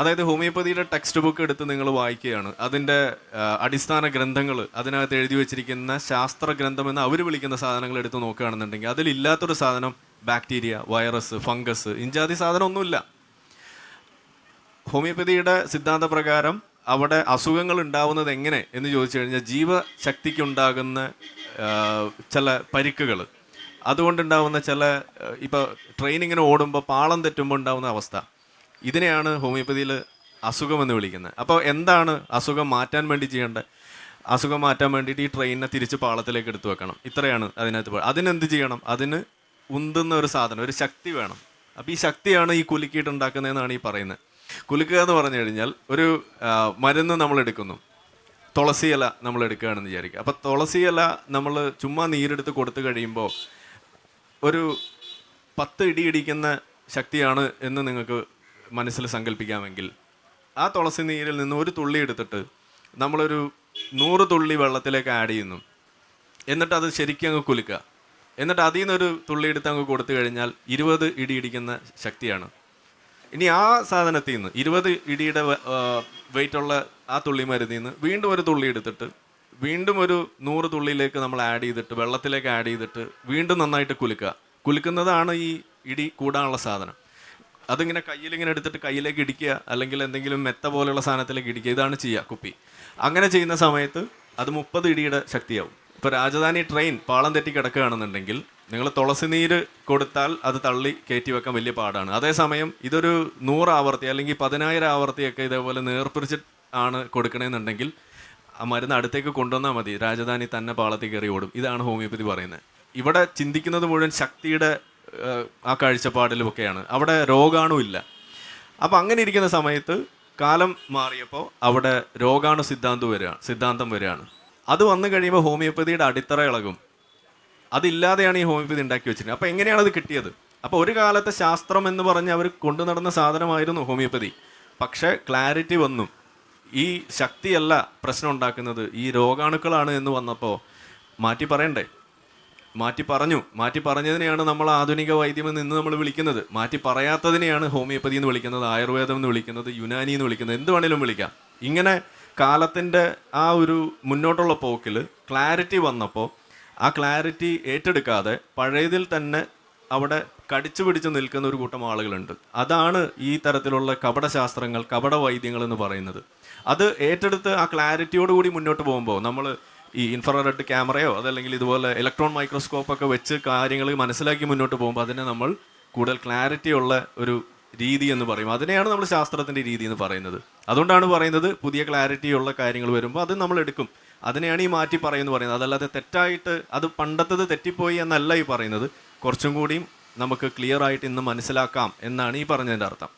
അതായത് ഹോമിയോപ്പതിയുടെ text book എടുത്ത് നിങ്ങൾ വായിക്കുകയാണ്. അതിന്റെ അടിസ്ഥാന ഗ്രന്ഥങ്ങൾ അതിനകത്ത് എഴുതി വെച്ചിരിക്കുന്ന ശാസ്ത്ര ഗ്രന്ഥം എന്ന് അവർ വിളിക്കുന്ന സാധനങ്ങൾ എടുത്ത് നോക്കുകയാണെന്നുണ്ടെങ്കിൽ അതിലില്ലാത്തൊരു സാധനം ബാക്ടീരിയ വൈറസ് ഫംഗസ് ഇഞ്ചാതി സാധനമൊന്നുമില്ല ഹോമിയോപ്പതിയുടെ സിദ്ധാന്ത പ്രകാരം അവിടെ അസുഖങ്ങൾ ഉണ്ടാവുന്നത് എങ്ങനെ എന്ന് ചോദിച്ചു കഴിഞ്ഞാൽ ജീവശക്തിക്കുണ്ടാകുന്ന ചില പരിക്കുകൾ അതുകൊണ്ടുണ്ടാവുന്ന ചില ഇപ്പോൾ ട്രെയിനിങ്ങിന് ഓടുമ്പോൾ പാളം തെറ്റുമ്പോൾ ഉണ്ടാകുന്ന അവസ്ഥ. ഇതിനെയാണ് ഹോമിയോപ്പതിയിൽ അസുഖം എന്ന് വിളിക്കുന്നത്. അപ്പോൾ എന്താണ് അസുഖം മാറ്റാൻ വേണ്ടി ചെയ്യേണ്ടത്? അസുഖം മാറ്റാൻ വേണ്ടിയിട്ട് ഈ ട്രെയിനിനെ തിരിച്ച് പാളത്തിലേക്ക് എടുത്തു വെക്കണം. ഇത്രയാണ് അതിനകത്ത് അതിനെന്ത് ചെയ്യണം? അതിന് ഉന്തുന്ന ഒരു സാധനം ഒരു ശക്തി വേണം. അപ്പോൾ ഈ ശക്തിയാണ് ഈ കുലുക്കിയിട്ട് ഉണ്ടാക്കുന്നതെന്നാണ് ഈ പറയുന്നത്. കുലുക്കുക എന്ന് പറഞ്ഞു കഴിഞ്ഞാൽ ഒരു മരുന്ന് നമ്മൾ എടുക്കുന്നു. ഇല നമ്മൾ എടുക്കുകയാണെന്ന് വിചാരിക്കുക. അപ്പോൾ ഇല നമ്മൾ ചുമ്മാ നീരെടുത്ത് കൊടുത്തു കഴിയുമ്പോൾ ഒരു പത്ത് ഇടി ഇടിക്കുന്ന ശക്തിയാണ് എന്ന് നിങ്ങൾക്ക് മനസ്സിൽ സങ്കല്പിക്കാമെങ്കിൽ ആ തുളസി നീരിൽ നിന്ന് ഒരു തുള്ളി എടുത്തിട്ട് നമ്മളൊരു നൂറ് തുള്ളി വെള്ളത്തിലേക്ക് ആഡ് ചെയ്യുന്നു. എന്നിട്ട് അത് ശരിക്കും അങ്ങ് കുലുക്കുക. എന്നിട്ട് അതിൽ നിന്നൊരു തുള്ളി എടുത്ത് അങ്ങ് കൊടുത്തു കഴിഞ്ഞാൽ ഇരുപത് ഇടി ഇടിക്കുന്ന ശക്തിയാണ്. ഇനി ആ സാധനത്തിൽ നിന്ന് ഇരുപത് ഇടിയുടെ വെയിറ്റുള്ള ആ തുള്ളി മരുന്നിൽ നിന്ന് വീണ്ടും ഒരു തുള്ളി എടുത്തിട്ട് വീണ്ടും ഒരു നൂറ് തുള്ളിയിലേക്ക് നമ്മൾ ആഡ് ചെയ്തിട്ട് വെള്ളത്തിലേക്ക് ആഡ് ചെയ്തിട്ട് വീണ്ടും നന്നായിട്ട് കുലുക്കുക. കുലുക്കുന്നതാണ് ഈ ഇടി കൂടാനുള്ള സാധനം. അതിങ്ങനെ കയ്യിലിങ്ങനെ എടുത്തിട്ട് കയ്യിലേക്ക് ഇടിക്കുക അല്ലെങ്കിൽ എന്തെങ്കിലും മെത്ത പോലെയുള്ള സാധനത്തിലേക്ക് ഇടിക്കുക ഇതാണ് ചെയ്യുക കുപ്പി. അങ്ങനെ ചെയ്യുന്ന സമയത്ത് അത് മുപ്പത് ഇടിയുടെ ശക്തിയാവും. ഇപ്പോൾ രാജധാനി ട്രെയിൻ പാളം തെറ്റി കിടക്കുകയാണെന്നുണ്ടെങ്കിൽ നിങ്ങൾ തുളസി നീര് കൊടുത്താൽ അത് തള്ളി കയറ്റി വെക്കാൻ വലിയ പാടാണ്. അതേസമയം ഇതൊരു നൂറ് ആവർത്തി അല്ലെങ്കിൽ പതിനായിരം ആവർത്തിയൊക്കെ ഇതേപോലെ നേർപ്പിരിച്ച് ആണ് കൊടുക്കണമെന്നുണ്ടെങ്കിൽ ആ മരുന്ന് അടുത്തേക്ക് കൊണ്ടുവന്നാൽ മതി. രാജധാനി തന്നെ പാളത്തിൽ കയറി ഓടും. ഇതാണ് ഹോമിയോപ്പതി പറയുന്നത്. ഇവിടെ ചിന്തിക്കുന്നത് മുഴുവൻ ശക്തിയുടെ ആ കാഴ്ചപ്പാടിലുമൊക്കെയാണ്. അവിടെ രോഗാണു ഇല്ല. അപ്പം അങ്ങനെ ഇരിക്കുന്ന സമയത്ത് കാലം മാറിയപ്പോൾ അവിടെ രോഗാണു സിദ്ധാന്തം വരികയാണ് സിദ്ധാന്തം വരികയാണ് അത് വന്നു കഴിയുമ്പോൾ ഹോമിയോപ്പതിയുടെ അടിത്തറ ഇളകും. അതില്ലാതെയാണ് ഈ ഹോമിയോപ്പതി ഉണ്ടാക്കി വെച്ചിരുന്നത്. അപ്പോൾ എങ്ങനെയാണ് അത് കിട്ടിയത്? അപ്പോൾ ഒരു കാലത്തെ ശാസ്ത്രം എന്ന് പറഞ്ഞ് അവർ കൊണ്ടു നടന്ന സാധനമായിരുന്നു ഹോമിയോപ്പതി. പക്ഷേ ക്ലാരിറ്റി വന്നു. ഈ ശക്തിയല്ല പ്രശ്നം ഉണ്ടാക്കുന്നത്. ഈ രോഗാണുക്കളാണ് എന്ന് വന്നപ്പോൾ മാറ്റി പറയണ്ടേ? മാറ്റി പറഞ്ഞു. മാറ്റി പറഞ്ഞതിനെയാണ് നമ്മൾ ആധുനിക വൈദ്യം എന്ന് ഇന്ന് നമ്മൾ വിളിക്കുന്നത്. മാറ്റി പറയാത്തതിനെയാണ് ഹോമിയോപ്പതി എന്ന് വിളിക്കുന്നത് ആയുർവേദം എന്ന് വിളിക്കുന്നത് യുനാനി എന്ന് വിളിക്കുന്നത്. എന്ത് വേണേലും വിളിക്കാം. ഇങ്ങനെ കാലത്തിന്റെ ആ ഒരു മുന്നോട്ടുള്ള പോക്കിൽ ക്ലാരിറ്റി വന്നപ്പോൾ ആ ക്ലാരിറ്റി ഏറ്റെടുക്കാതെ പഴയതിൽ തന്നെ അവിടെ കടിച്ചു പിടിച്ച് നിൽക്കുന്ന ഒരു കൂട്ടം ആളുകളുണ്ട്. അതാണ് ഈ തരത്തിലുള്ള കപടശാസ്ത്രങ്ങൾ കപട വൈദ്യങ്ങൾ എന്ന് പറയുന്നത്. അത് ഏറ്റെടുത്ത് ആ ക്ലാരിറ്റിയോടുകൂടി മുന്നോട്ട് പോകുമ്പോൾ നമ്മൾ ഈ ഇൻഫ്രാറെഡ് ക്യാമറയോ അതല്ലെങ്കിൽ ഇതുപോലെ ഇലക്ട്രോൺ മൈക്രോസ്കോപ്പ് ഒക്കെ വെച്ച് കാര്യങ്ങൾ മനസ്സിലാക്കി മുന്നോട്ട് പോകുമ്പോൾ അതിനെ നമ്മൾ കൂടുതൽ ക്ലാരിറ്റി ഉള്ള ഒരു രീതി എന്ന് പറയും. അതിനെയാണ് നമ്മൾ ശാസ്ത്രത്തിന്റെ രീതി എന്ന് പറയുന്നത്. അതുകൊണ്ടാണ് പറയുന്നത് പുതിയ ക്ലാരിറ്റി ഉള്ള കാര്യങ്ങൾ വരുമ്പോൾ അത് നമ്മൾ എടുക്കും. അതിനെയാണ് ഈ മാറ്റി പറയുന്നത് പറയുന്നത്. അതല്ലാതെ തെറ്റായിട്ട് അത് പണ്ടത്തത് തെറ്റിപ്പോയി എന്നല്ല ഈ പറയുന്നത്. കുറച്ചും കൂടിയും നമുക്ക് ക്ലിയർ ആയിട്ട് ഇന്ന് മനസ്സിലാക്കാം എന്നാണ് ഈ പറഞ്ഞതിന്റെ അർത്ഥം.